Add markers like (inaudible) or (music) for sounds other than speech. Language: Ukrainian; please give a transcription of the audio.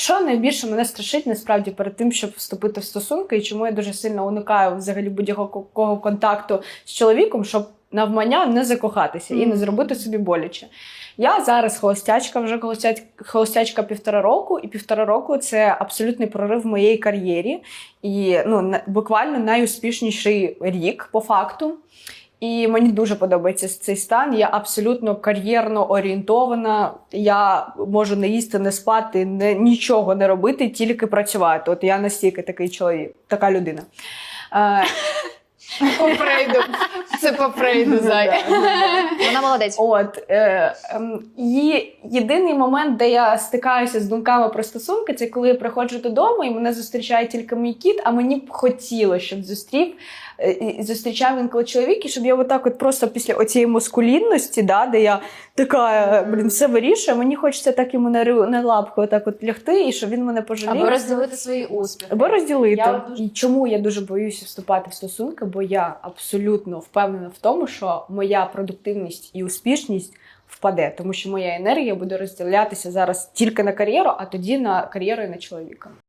Що найбільше мене страшить насправді перед тим, щоб вступити в стосунки, і чому я дуже сильно уникаю взагалі будь-якого контакту з чоловіком, щоб навмання не закохатися і не зробити собі боляче. Я зараз холостячка, вже холостяч- холостячка півтора року, і півтора року це абсолютний прорив в моїй кар'єрі. І ну, буквально найуспішніший рік по факту. І мені дуже подобається цей стан. Я абсолютно кар'єрно орієнтована. Я можу не їсти, не спати, не, нічого не робити, тільки працювати. От я настільки такий чоловік, така людина. Е, По Фрейду. Це по Фрейду, (laughs) зай. Вона молодець. От е, ем, і єдиний момент, де я стикаюся з думками про стосунки, це коли я приходжу додому і мене зустрічає тільки мій кіт, а мені б хотілося, щоб зустрів. е, Зустрічав інколи чоловік, і щоб я отак от просто після оцієї маскулінності, да, де я така, е, блін, все вирішую, мені хочеться так йому на, на лапку отак от лягти, і щоб він мене пожалів. Або розділити свої успіхи. Або розділити. Я дуже- І чому я дуже боюся вступати в стосунки? Бо я абсолютно впевнена в тому, що моя продуктивність і успішність впаде, тому що моя енергія буде розділятися зараз тільки на кар'єру, а тоді на кар'єру і на чоловіка.